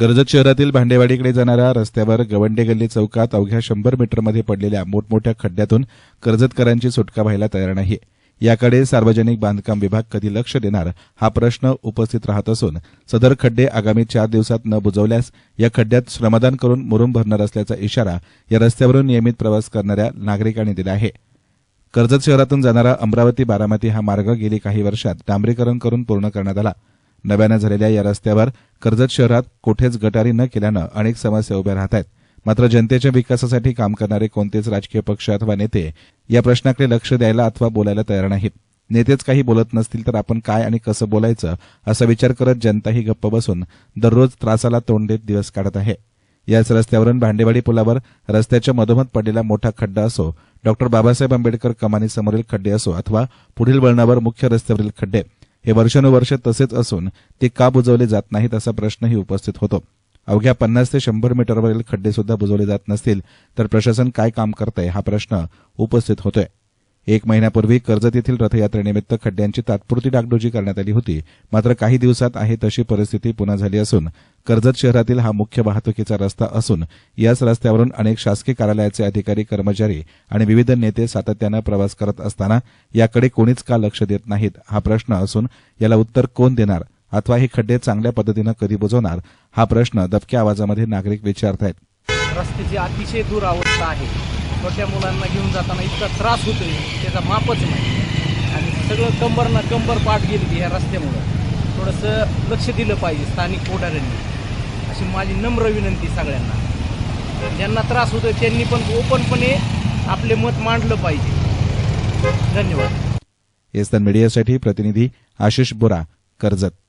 कर्जत शहरातील भांडेवाडीकडे जाणाऱ्या रस्त्यावर गवंडे गल्ली चौकात अवघ्या शंभर मीटरमध्ये पडलेल्या मोठमोठ्या खड्ड्यातून कर्जतकरांची सुटका व्हायला तयार नाही. याकडे सार्वजनिक बांधकाम विभाग कधी लक्ष देणार हा प्रश्न उपस्थित राहत असून सदर खड्डे आगामी चार दिवसात न बुजवल्यास या खड्ड्यात श्रमदान करून मुरुम भरणार असल्याचा इशारा या रस्त्यावरून नियमित प्रवास करणाऱ्या नागरिकांनी दिला आहे. कर्जत शहरातून जाणारा अमरावती बारामती हा मार्ग गेली काही वर्षात डांबरीकरण करून पूर्ण करण्यात आला. नव्यानं झालेल्या या रस्त्यावर कर्जत शहरात कुठेच गटारी न केल्यानं अनेक समस्या उभ्या राहत आहेत मात्र जनतेच्या विकासासाठी काम करणारे कोणतेच राजकीय पक्ष अथवा नेते या प्रश्नाकडे लक्ष द्यायला अथवा बोलायला तयार नाहीत. नेतेच काही बोलत नसतील तर आपण काय आणि कसं बोलायचं असा विचार करत जनता ही गप्प बसून दररोज त्रासाला तोंड देत दिवस काढत आहे. याच रस्त्यावरून भांडेवाडी पुलावर रस्त्याच्या मधोमध पडलेला मोठा खड्डा असो डॉक्टर बाबासाहेब आंबेडकर कमानीसमोरील खड्डे असो अथवा पुढील वळणावर मुख्य रस्त्यावरील खड्डे हे वर्षानुवर्ष तसेच असून ते का बुजवले जात नाहीत असा प्रश्नही उपस्थित होतो. अवघ्या पन्नास ते शंभर मीटरवरील खड्डे सुद्धा बुजवले जात नसतील तर प्रशासन काय काम करतंय हा प्रश्न उपस्थित होतोय. एक महिन्यापूर्वी कर्जत येथील रथयात्रेनिमित्त खड्ड्यांची तात्पुरती डागडुजी करण्यात आली होती. मात्र काही दिवसात आहे तशी परिस्थिती पुन्हा झाली असून कर्जत शहरातील हा मुख्य वाहतुकीचा रस्ता असून याच रस्त्यावरून अनेक शासकीय कार्यालयाचे अधिकारी कर्मचारी आणि विविध नेते सातत्यानं प्रवास करत असताना याकडे कोणीच का लक्ष देत नाहीत हा प्रश्न असून याला उत्तर कोण देणार अथवा हे खड्डे चांगल्या पद्धतीनं कधी बुजवणार हा प्रश्न दबक्या आवाजामध्ये नागरिक विचारत आहेत रस्त्याची अतिशय दुरावस्था आहे. छोट्या मुलांना घेऊन जाताना इतका त्रास होतो त्याचा मापच नाही. आणि सगळं कंबर ना कंबर पाठ गेली ह्या रस्त्यामुळं. थोडंसं लक्ष दिलं पाहिजे स्थानिक पुढाऱ्यांनी. अशी माझी नम्र विनंती सगळ्यांना. ज्यांना त्रास होतोय त्यांनी पण ओपनपणे आपले मत मांडलं पाहिजे. धन्यवाद. एस्तन मीडियासाठी प्रतिनिधी आशिष बोरा कर्जत.